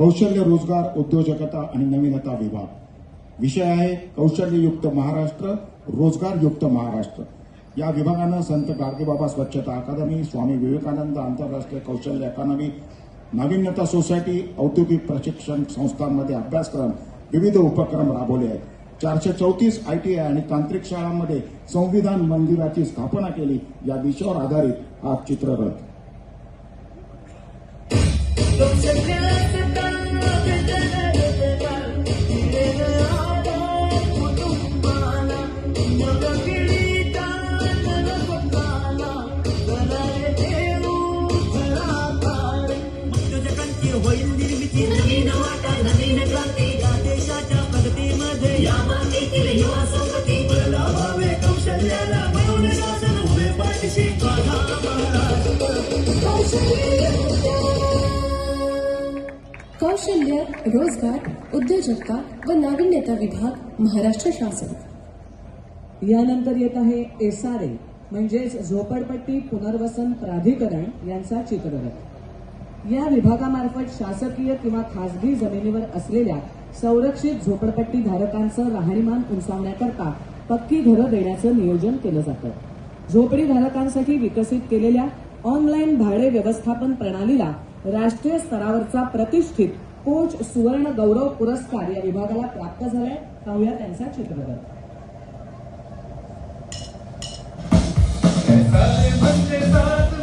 कौशल्य रोजगार उद्योजकता आणि नवीनता विभाग. विषय आहे कौशल्ययुक्त महाराष्ट्र रोजगारयुक्त महाराष्ट्र. या विभागानं संत गाडगेबाबा स्वच्छता अकादमी स्वामी विवेकानंद आंतरराष्ट्रीय कौशल्य अकादमी नाविन्यता सोसायटी औद्योगिक प्रशिक्षण संस्थांमध्ये अभ्यासक्रम विविध उपक्रम राबवले आहेत. चारशे चौतीस आय टी आय आणि तांत्रिक शाळांमध्ये संविधान मंदिराची स्थापना केली. या विषयावर आधारित हा चित्ररथ युवा कौशल्याला शासन उभे पाठीशी कौशल्य रोजगार उद्योजकता व नाविन्यता विभाग महाराष्ट्र शासन. यानंतर येत आहे एसआरए म्हणजेच झोपडपट्टी पुनर्वसन प्राधिकरण यांचा चित्ररथ या विभागामार्फत शासकीय किंवा खासगी जमिनीवर असलेल्या संरक्षित झोपडपट्टी धारकांचं राहणीमान उंचावण्याकरता पक्की घरं देण्याचं नियोजन केलं जातं. झोपडी धारकांसाठी विकसित केलेल्या ऑनलाईन भाडे व्यवस्थापन प्रणालीला राष्ट्रीय स्तरावरचा प्रतिष्ठित कोच सुवर्ण गौरव पुरस्कार या विभागाला प्राप्त झालाय. पाहूया त्यांचा चित्रपट. सारे मन